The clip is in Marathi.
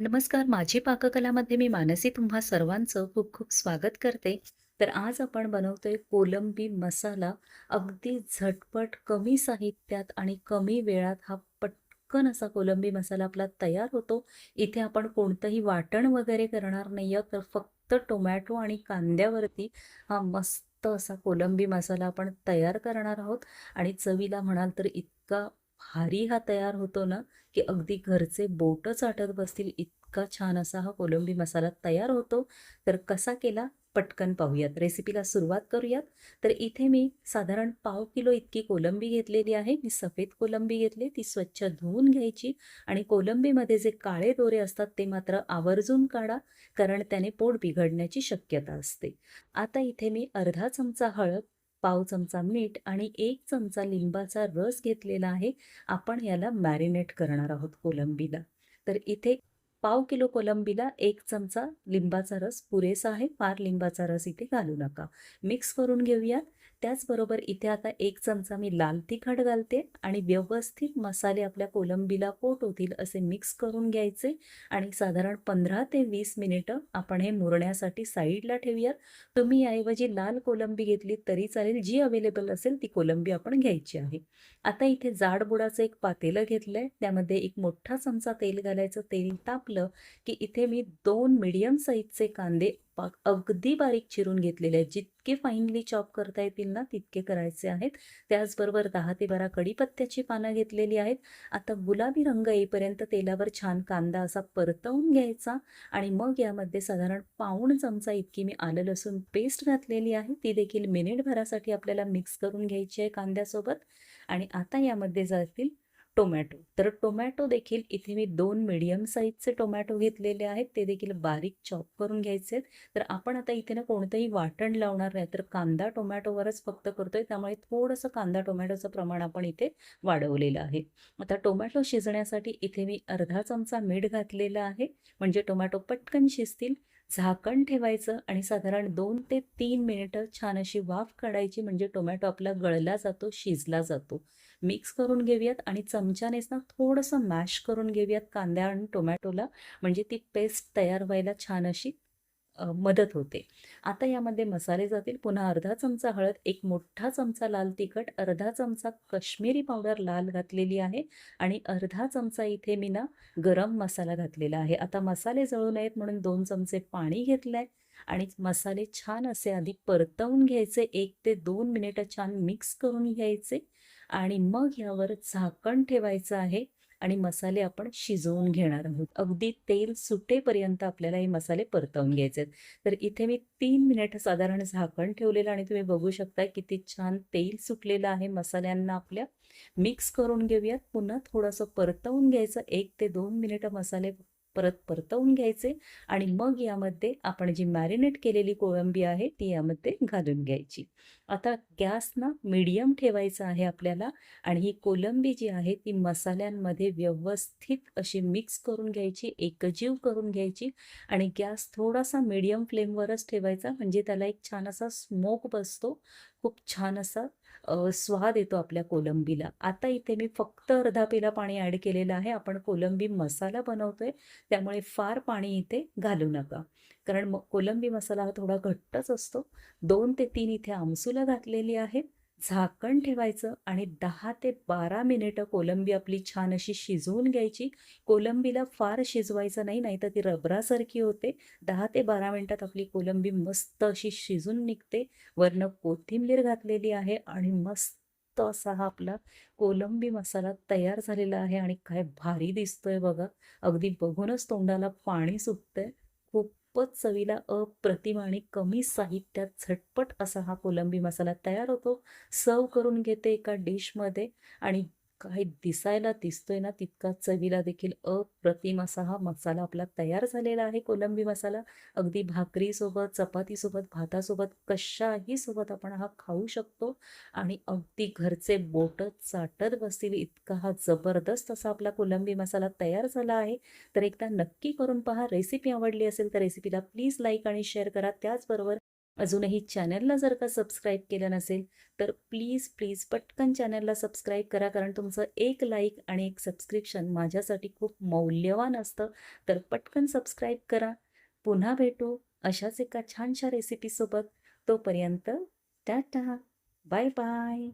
नमस्कार, माझी पाककलामध्ये मी मानसी तुम्हा सर्वांचं खूप खूप स्वागत करते. तर आज आपण बनवतोय कोलंबी मसाला. अगदी झटपट, कमी साहित्यात आणि कमी वेळात हा पटकन असा कोलंबी मसाला आपला तयार होतो. इथे आपण कोणतंही वाटण वगैरे करणार नाही आहोत, तर फक्त टोमॅटो आणि कांद्यावरती हा मस्त असा कोलंबी मसाला आपण तयार करणार आहोत आणि चवीला म्हणाल तर इतका भारी हा तयार होतो ना, की अगदी घरचे बोटच चाटत बसतील इतका छान असा हा कोलंबी मसाला तयार होतो. तर कसा केला पटकन पाहूयात. रेसिपीला सुरुवात करूयात. तर इथे मी साधारण पाव किलो इतकी कोलंबी घेतलेली आहे. मी सफेद कोलंबी घेतली. ती स्वच्छ धुवून घ्यायची आणि कोलंबीमध्ये जे काळे दोरे असतात ते मात्र आवर्जून काढा, कारण त्याने पोट बिघडण्याची शक्यता असते. आता इथे मी अर्धा चमचा हळद, पाव चमचा मीठ आणि एक चमचा लिंबाचा रस घेतलेला आहे. आपण याला मॅरिनेट करणार आहोत कोलंबीला. तर इथे पाव किलो कोलंबीला एक चमचा लिंबाचा रस पुरेसा आहे. फार लिंबाचा रस इथे घालू नका. मिक्स करून घेऊयात. त्याचबरोबर इथे आता एक चमचा मी लाल तिखट घालते आणि व्यवस्थित मसाले आपल्या कोलंबीला कोट होतील असे मिक्स करून घ्यायचे आणि साधारण 15 ते वीस मिनिटं आपण हे मुरण्यासाठी साईडला ठेवूयात. तुम्ही याऐवजी लाल कोलंबी घेतली तरी चालेल. जी अवेलेबल असेल ती कोलंबी आपण घ्यायची आहे. आता इथे जाड बुडाचं एक पातेलं घेतलं आहे त्यामध्ये एक मोठा चमचा तेल घालायचं. तेल ताप तापलं की इथे मी दोन मीडियम साईजचे कांदे पाक अगदी बारीक चिरून घेतलेले आहेत. जितके फाईनली चॉप करता येतील ना तितके करायचे आहेत. त्याचबरोबर दहा ते 12 कढीपत्त्याची पानं घेतलेली आहेत. आता गुलाबी रंग येईपर्यंत तेलावर छान कांदा असा परतवून घ्यायचा आणि मग यामध्ये साधारण पाऊण चमचा इतकी मी आलं लसूण पेस्ट घातलेली आहे. ती देखील मिनिटभरासाठी आपल्याला मिक्स करून घ्यायची आहे कांद्यासोबत आणि आता यामध्ये जातील टोमॅटो. तर टोमॅटो देखील इथे मी दोन मीडियम साईजचे टोमॅटो घेतलेले आहेत. ते देखील बारीक चॉप करून घ्यायचे आहेत. तर आपण आता इथे ना कोणतंही वाटण लावणार नाही, तर कांदा टोमॅटोवरच फक्त करतोय. त्यामुळे थोडंसं कांदा टोमॅटोचं प्रमाण आपण इथे वाढवलेलं आहे. आता टोमॅटो शिजण्यासाठी इथे मी अर्धा चमचा मीठ घातलेलं आहे. म्हणजे टोमॅटो पटकन शिजतील. झाकण ठेवायचं आणि साधारण दोन ते तीन मिनिटं छान अशी वाफ काढायची म्हणजे टोमॅटो आपला गळला जातो, शिजला जातो. मिक्स करून घेऊयात आणि चमच्यानेच ना थोडंसं मॅश करून घेऊयात कांद्या आणि टोमॅटोला म्हणजे ती पेस्ट तयार व्हायला छान अशी मदत होते. आता यामध्ये मसाले जातील. पुन्हा अर्धा चमचा हळद, एक मोठा चमचा लाल तिखट, अर्धा चमचा कश्मीरी पावडर लाल घातलेली आहे आणि अर्धा चमचा इथे मी ना गरम मसाला घातलेला आहे. आता मसाले जळू नयेत म्हणून दोन चमचे पाणी घेतलंय आणि मसाले छान असे आधी परतवून घ्यायचे. एक ते दोन मिनिटं छान मिक्स करून घ्यायचे आणि मग यावर झाकण ठेवायचं आहे आणि मसाले आपण शिजवून घेणार आहोत. अगदी तेल सुटेपर्यंत आपल्याला हे मसाले परतवून घ्यायचे आहेत. तर इथे मी तीन मिनिट साधारण झाकण ठेवलेलं आणि तुम्ही बघू शकता किती छान तेल सुटलेलं आहे मसाल्यांना आपल्या. मिक्स करून घेऊयात. पुन्हा थोडंसं परतवून घ्यायचं. एक ते दोन मिनिटं मसाले परत परतवून घ्यायचे आणि मग यामध्ये आपण जी मॅरिनेट केलेली कोळंबी आहे ती यामध्ये घालून घ्यायची. आता गॅस ना मीडियम ठेवायचा आहे आपल्याला आणि ही कोलंबी जी आहे ती मसाल्यांमध्ये व्यवस्थित अशी मिक्स करून घ्यायची, एकजीव करून घ्यायची आणि गॅस थोडासा मीडियम फ्लेमवरच ठेवायचा म्हणजे त्याला एक छान असा स्मोक बसतो. खूप छान असा स्वाद येतो आपल्या कोलंबीला. आता इथे मी फक्त अर्धा पेला पाणी ॲड केलेलं आहे. आपण कोलंबी मसाला बनवतो आहे त्यामुळे फार पाणी इथे घालू नका. कारण मग कोलंबी मसाला हा थोडा घट्टच असतो. दोन ते तीन इथे आमसुलं घातलेली आहे. झाकण ठेवायचं आणि दहा ते 12 मिनिटं कोलंबी आपली छान अशी शिजवून घ्यायची. कोलंबीला फार शिजवायचं नाही, नाहीतर ती रबरासारखी होते. दहा ते 12 मिनिटात आपली कोलंबी मस्त अशी शिजून निघते. वरनं कोथिंबीर घातलेली आहे आणि मस्त असा हा आपला कोलंबी मसाला तयार झालेला आहे आणि काय भारी दिसतोय बघा. अगदी बघूनच तोंडाला पाणी सुटतंय. खूपच चवीला अप्रतिम आणि कमी साहित्यात झटपट असा हा कोलंबी मसाला तयार होतो. सर्व करून घेते एका डिशमध्ये आणि काही दिसायला दिसतोय ना तितका चवीला देखील अप्रतिम असा हा मसाला आपला तयार झालेला आहे कोलंबी मसाला. अगदी भाकरीसोबत, चपातीसोबत, भातासोबत कशाही सोबत आपण हा खाऊ शकतो आणि अगदी घरचे बोटं चाटत बसतील इतका हा जबरदस्त असा आपला कोलंबी मसाला तयार झाला आहे. तर एकदा नक्की करून पहा. रेसिपी आवडली असेल तर रेसिपीला प्लीज लाईक आणि शेअर करा. त्याचबरोबर अजूनही चॅनलला जर का सबस्क्राईब केलं नसेल तर प्लीज प्लीज पटकन चॅनलला सबस्क्राईब करा. कारण तुमचं एक लाईक आणि एक सबस्क्रिप्शन माझ्यासाठी खूप मौल्यवान असतं. तर पटकन सबस्क्राईब करा. पुन्हा भेटू अशाच एका छानशा रेसिपीसोबत तोपर्यंत टाटा. Bye bye